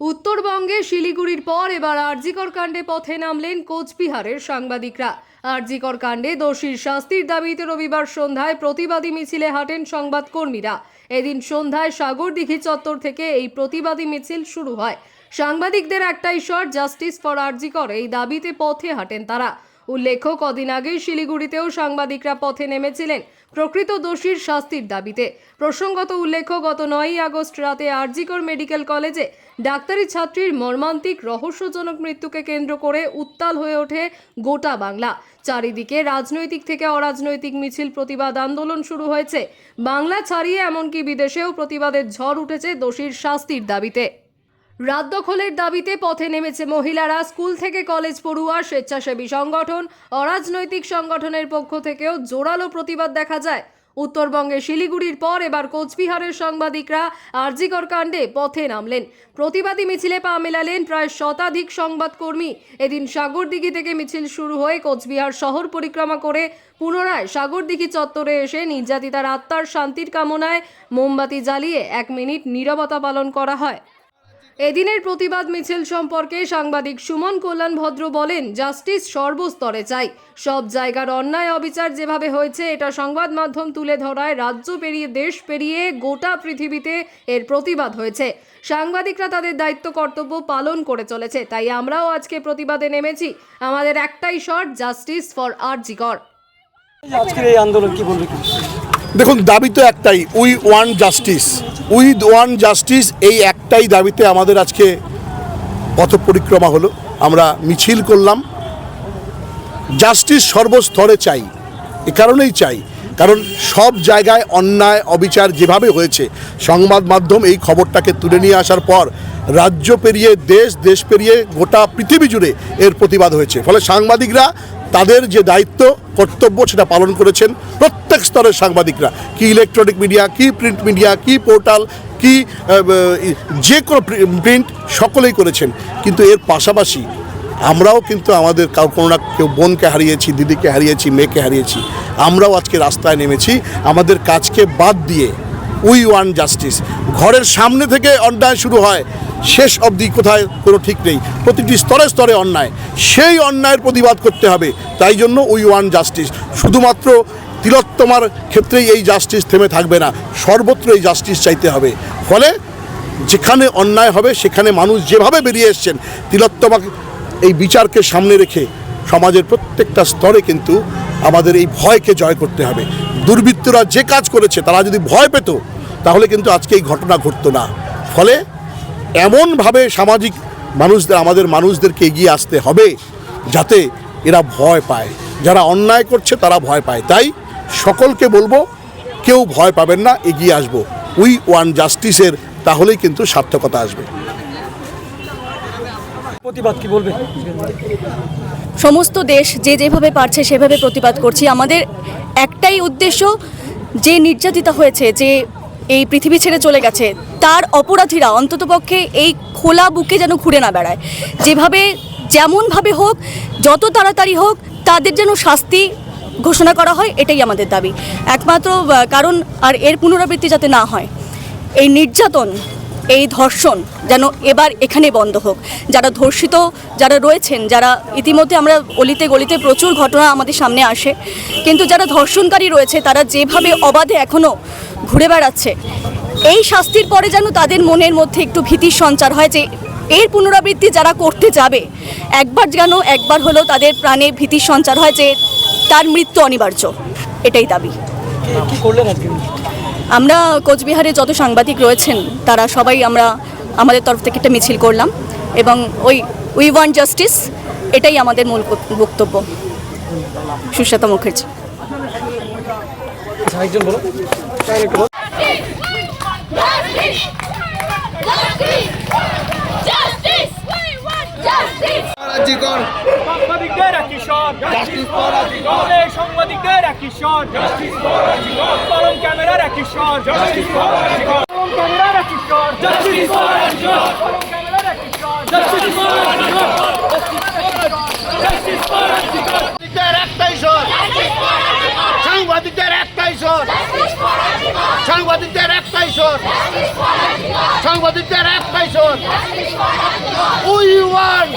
উত্তরবঙ্গে শিলিগুড়ির পর এবার আরজিকর কাণ্ডে পথে নামলেন কোচবিহারের সাংবাদিকরা। আরজিকর কাণ্ডে দোষীর শাস্তির দাবিতে রবিবার সন্ধ্যায় প্রতিবাদী মিছিলে হাঁটেন সংবাদকর্মীরা। এদিন সন্ধ্যায় সাগরদিঘি চত্বর থেকে এই প্রতিবাদী মিছিল শুরু হয়। সাংবাদিকদের একটাই শর্ট জাস্টিস ফর আরজিকর এই দাবিতে পথে হাঁটেন তারা। উল্লেখ্য, কদিন আগেই শিলিগুড়িতেও সাংবাদিকরা পথে নেমেছিলেন প্রকৃত দোষীর শাস্তির দাবিতে। প্রসঙ্গত উল্লেখ্য, গত নয়ই আগস্ট রাতে আরজিকর মেডিকেল কলেজে ডাক্তারি ছাত্রীর মর্মান্তিক রহস্যজনক মৃত্যুকে কেন্দ্র করে উত্তাল হয়ে ওঠে গোটা বাংলা। চারিদিকে রাজনৈতিক থেকে অরাজনৈতিক মিছিল, প্রতিবাদ আন্দোলন শুরু হয়েছে। বাংলা ছাড়িয়ে এমনকি বিদেশেও প্রতিবাদের ঝড় উঠেছে দোষীর শাস্তির দাবিতে। রাত দখলের দাবিতে পথে নেমেছে মহিলারা স্কুল থেকে কলেজ পড়ুয়া, স্বেচ্ছাসেবী সংগঠন, অরাজনৈতিক সংগঠনের পক্ষ থেকেও জোরালো প্রতিবাদ দেখা যায়। উত্তরবঙ্গে শিলিগুড়ির পর এবার কোচবিহারের সাংবাদিকরা আরজিকর কাণ্ডে পথে নামলেন। প্রতিবাদী মিছিলে পা মেলালেন প্রায় শতাধিক সংবাদকর্মী। এদিন সাগরদিঘি থেকে মিছিল শুরু হয়ে কোচবিহার শহর পরিক্রমা করে পুনরায় সাগরদিঘি চত্বরে এসে নির্যাতিতার আত্মার শান্তির কামনায় মোমবাতি জ্বালিয়ে এক মিনিট নীরবতা পালন করা হয়। এদিনের প্রতিবাদ মিছিল সম্পর্কে সাংবাদিক সুমন কল্যাণ ভদ্র বলেন জাস্টিস সর্বস্তরে চাই। সব জায়গার অন্যায় অবিচার যেভাবে হয়েছে এটা সংবাদ মাধ্যম তুলে ধরায় রাজ্য পেরিয়ে দেশ পেরিয়ে গোটা পৃথিবীতে এর প্রতিবাদ হয়েছে। সাংবাদিকরা তাদের দায়িত্ব কর্তব্য পালন করে চলেছে তাই আমরাও আজকে প্রতিবাদে নেমেছি। আমাদের একটাই শর্ট জাস্টিস ফর আরজিকর। আজকের এই আন্দোলন কি বলবে দেখুন দাবি তো একটাই we want justice. With want justice এই একটাই দাবিতে আমাদের আজকে পথ পরিক্রমা হলো। আমরা মিছিল করলাম। জাস্টিস সর্বস্তরে চাই। এ কারণেই চাই। কারণ সব জায়গায় অন্যায়, অবিচার যেভাবে হয়েছে, সংবাদ মাধ্যম এই খবরটাকে তুলে নিয়ে আসার পর রাজ্য পেরিয়ে দেশ দেশ পেরিয়ে গোটা পৃথিবী জুড়ে এর প্রতিবাদ হয়েছে। ফলে সাংবাদিকরা তাদের যে দায়িত্ব, কর্তব্য সেটা পালন করেছেন প্রত্যেক স্তরের সাংবাদিকরা। কি ইলেকট্রনিক মিডিয়া কি প্রিন্ট মিডিয়া কি পোর্টাল কি যে কোনো প্রিন্ট সকলেই করেছেন। কিন্তু এর পাশাপাশি আমরাও কিন্তু আমাদের কোনো না কেউ বোনকে হারিয়েছি, দিদিকে হারিয়েছি, মেয়েকে হারিয়েছি, আমরাও আজকে রাস্তায় নেমেছি। আমাদের কাজকে বাদ দিয়ে উই ওয়ান জাস্টিস। ঘরের সামনে থেকে অন্যায় শুরু হয়, শেষ অবধি কোথায় কোনো ঠিক নেই। প্রতিটি স্তরে স্তরে অন্যায়। সেই অন্যায়ের প্রতিবাদ করতে হবে। তাই জন্য উই ওয়ান জাস্টিস। শুধুমাত্র তিলোত্তমার ক্ষেত্রেই এই জাস্টিস থেমে থাকবে না। সর্বত্র এই জাস্টিস চাইতে হবে। ফলে যেখানে অন্যায় হবে, সেখানে মানুষ যেভাবে বেরিয়ে এসছেন, তিলোত্তমা এই বিচারকে সামনে রেখে সমাজের প্রত্যেকটা স্তরে কিন্তু আমাদের এই ভয়কে জয় করতে হবে। দুর্বৃত্তরা যে কাজ করেছে, তারা যদি ভয় পেত, তাহলে কিন্তু আজকে এই ঘটনা ঘটতো না। ফলে এমনভাবে সামাজিক মানুষদের, আমাদের মানুষদেরকে এগিয়ে আসতে হবে, যাতে এরা ভয় পায়। যারা অন্যায় করছে, তারা ভয় পায়। তাই সকলকে বলব কেউ ভয় পাবেন না এগিয়ে আসব। উই ওয়ান জাস্টিসের তাহলেই কিন্তু সার্থকতা আসবে। প্রতিবাদ কি বলবে? সমস্ত দেশ যে যেভাবে পারছে সেভাবে প্রতিবাদ করছি। আমাদের একটাই উদ্দেশ্য যে নির্যাতিতা হয়েছে যে এই পৃথিবী ছেড়ে চলে গেছে তার অপরাধীরা অন্ততপক্ষে এই খোলা বুকে যেন ঘুরে না বেড়ায়। যেভাবে যেমনভাবে হোক যত তাড়াতাড়ি হোক তাদের যেন শাস্তি ঘোষণা করা হয়, এটাই আমাদের দাবি। একমাত্র কারণ আর এর পুনরাবৃত্তি যাতে না হয়, এই নির্যাতন, এই ধর্ষণ যেন এবার এখানে বন্ধ হোক। যারা ধর্ষিত, যারা রয়েছেন, যারা ইতিমধ্যে আমরা অলিতে গলিতে প্রচুর ঘটনা আমাদের সামনে আসে, কিন্তু যারা ধর্ষণকারী রয়েছে, তারা যেভাবে অবাধে এখনও ঘুরে বেড়াচ্ছে, এই শাস্তির পরে যেন তাদের মনের মধ্যে একটু ভীতির সঞ্চার হয় যে, এর পুনরাবৃত্তি যারা করতে যাবে, একবার যেন একবার হলেও তাদের প্রাণে ভীতির সঞ্চার হয় যে তার মৃত্যু অনিবার্য। এটাই দাবি। কি করলেন আজকে আমরা কোচবিহারে যত সাংবাদিক রয়েছেন তারা সবাই আমরা আমাদের তরফ থেকে একটা মিছিল করলাম এবং ওই উই ওয়ান্ট জাস্টিস এটাই আমাদের মূল বক্তব্য। সুস্বাতা মুখার্জি। আচ্ছা! রাজ্যকর সাংবাদিকদের একই রাজ্যকর আমাদের সাংবাদিকদের একই স্বর পরম ক্যামেরার একই স্বর পরম ক্যামেরার একই ক্যামেরার একটাই সাংবাদিকদের একটাই সাংবাদিকদের একটাই একটাই উই ওয়ান উই ওয়ান